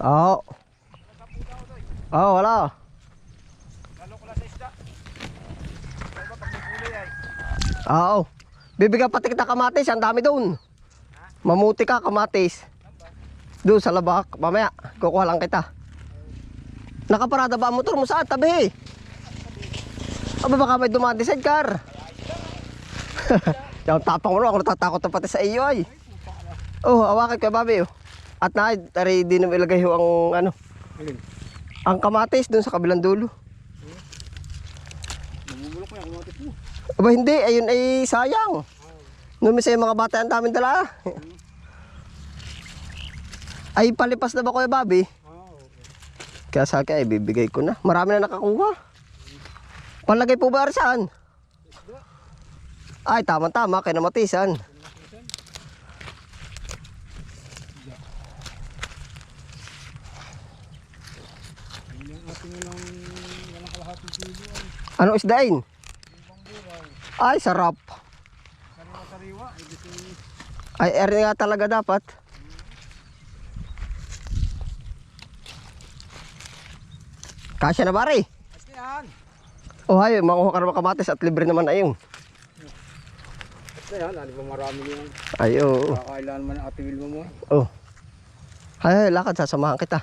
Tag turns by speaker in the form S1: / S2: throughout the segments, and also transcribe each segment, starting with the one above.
S1: Oo. Oo, wala.
S2: Lalo lang sa isda. Kaya ba ay.
S1: Oo. Bibigyan pati kita kamatis, ang dami doon. Mamuti ka kamatis. Doon sa labak, mamaya, kukuha lang kita. Nakaparada ba ang motor mo saan? Tabi. Aba baka may dumaan di sidecar. Yung tapang mo, ako natatakot na pati sa iyo ay. Oh, awakan ka babi. Oh. At na, tari di na ilagay ho ang ano,
S2: Alin?
S1: ang kamatis doon sa kabilang dulo.
S2: Namumulok ko yan. Kumatis mo.
S1: Aba hindi, ayun ay sayang. Nung sa mga bata ang daming dala. Ay palipas na ba kuya Bobby?
S2: Oo.
S1: Kaya sa akin ay bibigay ko na. Marami na nakakuha. Palagay po ba saan? Ay tama-tama, kay namatisan.
S2: Hindi ang ating walang walang kalahating kilo ay.
S1: Ano isdain? Ay sarap.
S2: Ay
S1: Ay er nga talaga dapat. Kasya na bari. Oh hay, manguha ka naman kamatis at libre naman ayun.
S2: Kasi yan. Ano ba marami yan.
S1: Ay oo.
S2: Kakailan man ate Wilma mo.
S1: Oh. Hay, lakad sasamahan kita.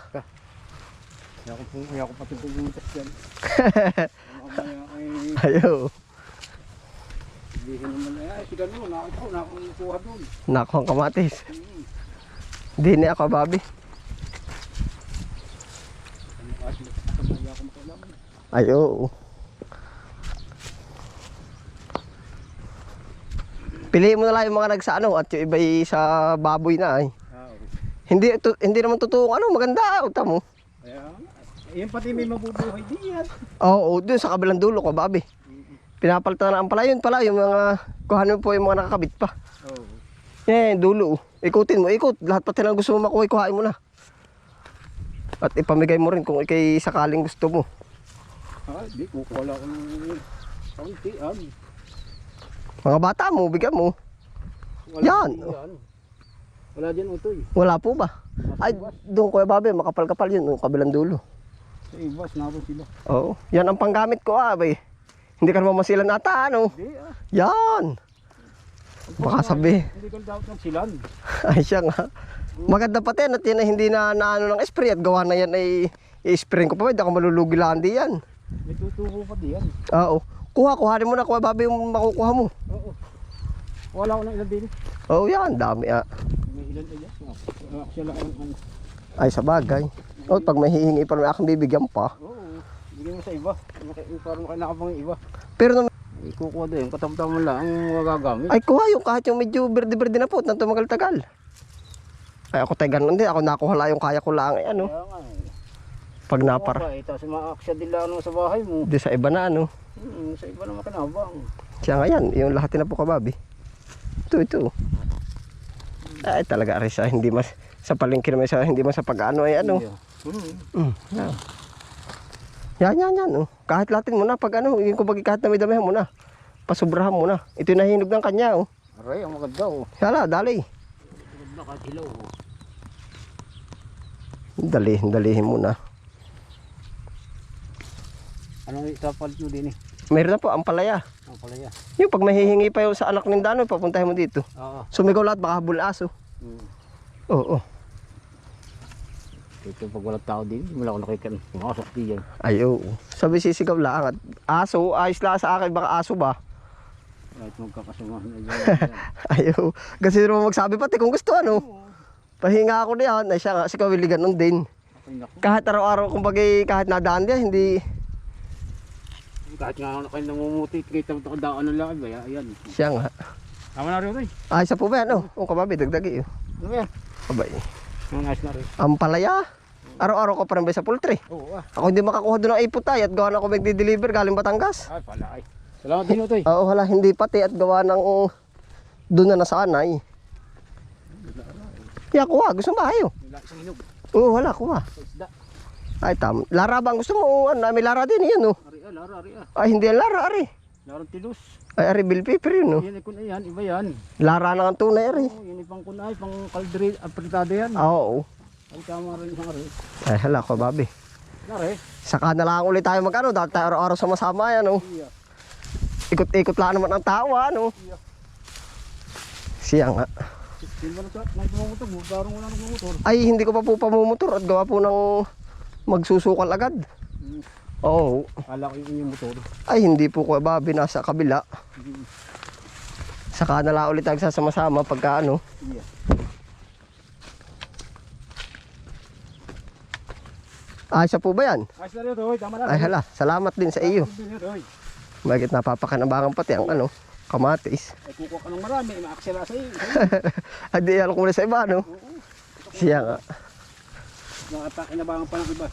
S2: Kaya ko pong kaya ko pati pumuntas dyan. Mamaya ay
S1: Ayo.
S2: sabihin naman ay si Gano. Nakako. Nakakuha doon.
S1: Nako ang kamatis.
S2: Hmm.
S1: Di ni ako babi.
S2: Kasi nakamaya ko makalaman.
S1: Ay oo. Piliin mo na lang yung mga nagsaano at yung iba sa baboy na ay. Hindi to, hindi naman totoo ano, maganda uta mo.
S2: Kaya, yan pati may mabubuhay din yan.
S1: Oo, dun sa kabilang dulo ko, babi. Pinapalitan na ang pala yun pala, yung mga, kuhanin po yung mga nakakabit pa.
S2: Oo.
S1: Eh, dulo. Ikutin mo, ikot. Lahat pati ng gusto mo makuha, kuhain mo na. At ipamigay mo rin kung ikay sakaling gusto mo.
S2: Ah, di kukuha lang ako ng kaunti. Ah,
S1: Mga bata mo, bigyan mo.
S2: wala
S1: Yan.
S2: din yan. Wala dyan utoy.
S1: Wala po ba? Ay, doon kuya babi, makapal-kapal yun, yung kabilang dulo.
S2: Sa ibas, naroon sila.
S1: Oo. Yan ang panggamit ko, abay. Hindi ka naman masilan ata, ano?
S2: Di ah.
S1: Yan. Baka sabi.
S2: Hindi ka dapat ng silan.
S1: Ay, siya nga. Maganda pati na yan ay hindi na naano ng spray at gawa na yan ay i-spray ko pa. Hindi ako malulugi lang di yan.
S2: May tutubo pa di yan.
S1: Oo. Kuha, kuhanin mo na. Kuha, babi yung makukuha mo.
S2: Oo. Wala ko ng ilan din.
S1: Oo, yan. Dami ah.
S2: May ilan din yan. Ah.
S1: Ay, sa bagay. O, pag may hihingi pa naman akong bibigyan pa.
S2: Oo. Bigyan mo sa iba. Maki- Para makinakabang yung iba.
S1: Pero nung,
S2: Ay, kukuha din. Katamtaman lang ang magagamit.
S1: ay kuha yung kahit yung medyo berde-berde na po na tumagal-tagal. Ay, ako tayo ganun din. Ako nakuha lang yung kaya ko lang. Ay, ano,
S2: Kaya nga eh.
S1: pag napar.
S2: Eh, tapos maaksya din lang ano sa bahay mo.
S1: Di sa iba na, ano.
S2: Hmm, sa iba naman kinabang.
S1: Siya nga yan. Yung lahat na po kababi. Ito, ito. Ay, talaga, Arisa. Hindi mas, sa palengke naman sa, hindi mas sa pag-ano ay ano.
S2: Hmm.
S1: Mm, yan. Yan, yan, yan. Oh. Kahit latin mo na, pag ano, yung kumbaga kahit na may damihan mo na. Pasubrahan mo na. Ito yung nahinog ng kanya, oh.
S2: Aray, ang maganda oh.
S1: Yala, dali.
S2: Maganda kahit hilaw oh.
S1: Dali, dalihin mo na.
S2: Anong itapalit mo din eh?
S1: Mayroon na po, ang palaya.
S2: Ang palaya.
S1: Yung pag mahihingi pa yung sa anak ng dano, papuntahin mo dito.
S2: Oo.
S1: Sumigaw lahat, baka habol aso.
S2: Hmm.
S1: Oo, oh,
S2: Ito pag walang tao din, lang ako nakikita. Pumasok di yan.
S1: Ay, oo. Sabi sisigaw lang. At aso, ayos lang sa akin, baka aso ba?
S2: Kahit magkakasumahan na yan.
S1: Ayaw. Kasi naman magsabi pati kung gusto ano. Pahinga ako diyan. Ay siya nga, si Kawili ganun din.
S2: Ako.
S1: Kahit araw-araw, kumbaga kahit nadaan diyan, hindi
S2: Kahit nga ako kayo namumuti, kita mo ito daan ng lakad ba? Ayan.
S1: siya nga.
S2: Tama na rin ito eh.
S1: Ay, sa po ba yan? Oh, oh kababi, dagdagi. Oh.
S2: Ano yan?
S1: Abay.
S2: Ang nice na rin.
S1: Ang palaya. Araw-araw ko pa rin ba sa poultry?
S2: Oo ah.
S1: Ako hindi makakuha doon ng ipot ay at gawa na ako magdi-deliver galing Batangas.
S2: Ay pala ay. Salamat din eh.
S1: Oo, wala, hindi pati at gawa ng doon na nasanay. Yeah, kuha. Gusto mo ba?
S2: Hinog.
S1: Oo, wala, kuha. Ay, tam. Lara ba? ang Gusto mo? Ano, may lara din yun, oh.
S2: Ari ah, lara, ari ah.
S1: Ay, hindi yan lara, ari.
S2: Larang tilus.
S1: Ay, ari, bill paper yun, oh.
S2: Yan ay kun yan, iba yan.
S1: Lara na ang tunay, ari.
S2: Oo, yan ay pang kunay, pang kaldri, apretado yan.
S1: Ah, Oo.
S2: Ay, tama rin isang rin.
S1: Ay, hala ko, babi.
S2: Nare.
S1: Saka na lang ulit tayo mag-ano, dahil tayo araw-araw sama-sama yan, oh.
S2: Iya.
S1: Ikot-ikot lang naman ang tao, ano.
S2: Iya.
S1: Siya nga. Ay, hindi ko pa po pamumotor at gawa po ng magsusukal agad.
S2: Hmm.
S1: Oo.
S2: Kala ko yung motor.
S1: Ay, hindi po ko babi nasa kabila.
S2: Hmm.
S1: Saka na lang ulit tayo sasama-sama pagka ano.
S2: Iya.
S1: Ay, siya po ba yan?
S2: Ayos na rin ito, hoy. Tama na.
S1: Ay, hala. Salamat din sa iyo. Bakit napapakanabangan pati ang ano, kamatis.
S2: Ay, kukuha ka ng marami. Maaksela sa iyo.
S1: Hindi, alam ko na sa iba, no? Siya nga.
S2: Nakatake na ba ang pa ng iba?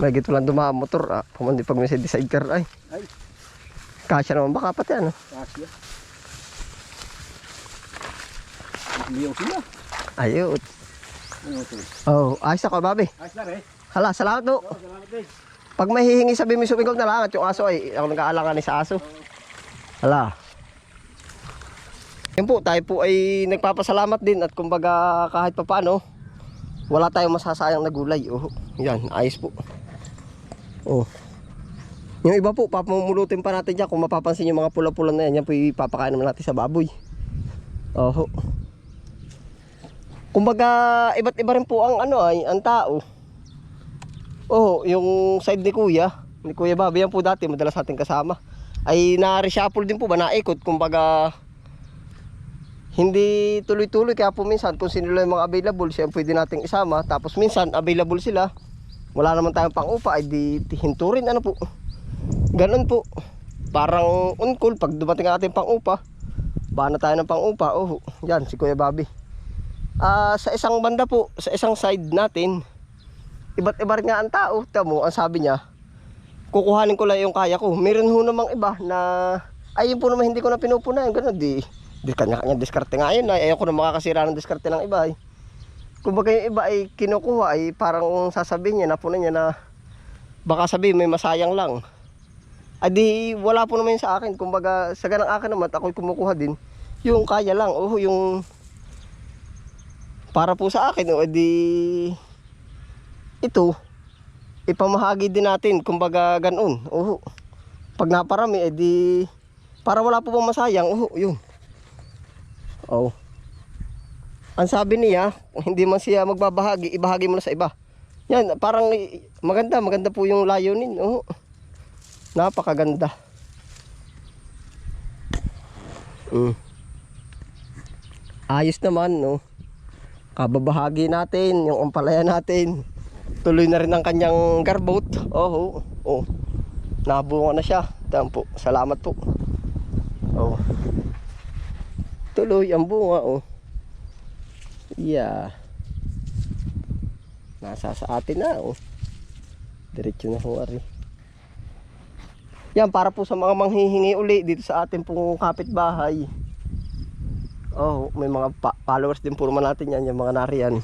S1: May gito lang dumaan motor, ah. Pumandi pag may sa sidecar, ay.
S2: Ay,
S1: Kasya naman baka pati, ano?
S2: kasya. Liyaw sila. Ito?
S1: Oh, ayos ako, babi.
S2: Ayos na rin.
S1: Hala, salamat do.
S2: Oh, salamat eh.
S1: Pag may hihingi sabi mo sumigaw na lang at yung aso ay ako nag-aalangan ni sa aso. Hala. Yan po, tayo po ay nagpapasalamat din at kumbaga kahit pa paano, wala tayong masasayang na gulay. Oh, yan, ayos po. Oh. Yung iba po, papamulutin pa natin dyan. Kung mapapansin yung mga pula-pula na yan, yan po ipapakain naman natin sa baboy. Oh. Kumbaga, iba't iba rin po ang ano ay, ang tao. Oo, yung side ni Kuya, ni Kuya Bobby, yan po dati, madalas ating kasama. Ay na-reshuffle din po ba, naikot, kumbaga, hindi tuloy-tuloy, kaya po minsan, kung sino lang yung mga available, siya pwede nating isama. Tapos minsan, available sila, wala naman tayong pang-upa, ay di hinturin, ano po. Ganon po. Parang on-call, pag dumating ang ating pang-upa, bana tayo ng pang-upa, oh, yan, si Kuya Bobby. Ah, sa isang banda po, sa isang side natin, iba't iba nga ang tao. Tamo, ang sabi niya, kukuhanin ko lang yung kaya ko. Meron ho namang iba na, ay yun po naman hindi ko na pinupunayan. Ganun, di, di kanya-kanya diskarte nga yun. Ay, ayoko na makakasira ng diskarte ng iba. Ay. Kumbaga yung iba ay kinukuha, ay parang sasabihin niya, napunan niya na, baka sabihin may masayang lang. Ay di, wala po naman sa akin. Kumbaga, sa ganang akin naman, ako'y kumukuha din. Yung kaya lang, oh, yung, para po sa akin, oh, di, ito, ipamahagi din natin, kumbaga ganon. Oho. Pag naparami, edi, para wala po bang masayang, oho, yun. Oh. Ang sabi niya, hindi man siya magbabahagi, ibahagi mo na sa iba. Yan, parang maganda, maganda po yung layunin. Oh. Napakaganda. Mm. Ayos naman, no? Kababahagi natin, yung ampalaya natin. Tuloy na rin ang kanyang garbot. Oh, oh, oh. Nabunga na siya. Tama po. Salamat po. Oh. Tuloy ang bunga, oh. Yeah. Nasa sa atin na, oh. Diretso na ho, ari. Yan, para po sa mga manghihingi uli dito sa ating pong kapitbahay. Oh, may mga followers din po naman natin yan, yung mga nariyan.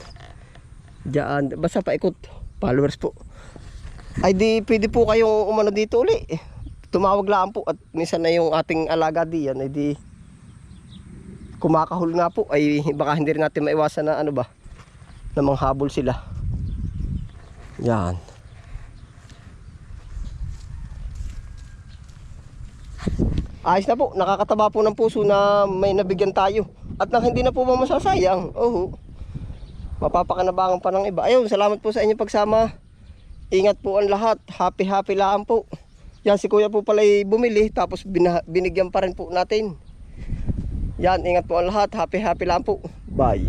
S1: Diyan, basta paikot. Followers po. Ay di, pwede po kayong umano dito uli. Tumawag lang po at minsan na yung ating alaga diyan, ay di kumakahul nga po ay baka hindi rin natin maiwasan na ano ba na manghabol sila. Yan. Ayos na po nakakataba po ng puso na may nabigyan tayo. At nang hindi na po ba masasayang oho mapapakanabangan pa ng iba. Ayun salamat po sa inyong pagsama. Ingat po ang lahat happy happy lang po. Yan si kuya po pala bumili tapos binigyan pa rin po natin yan, ingat po ang lahat. Happy happy lang po. Bye.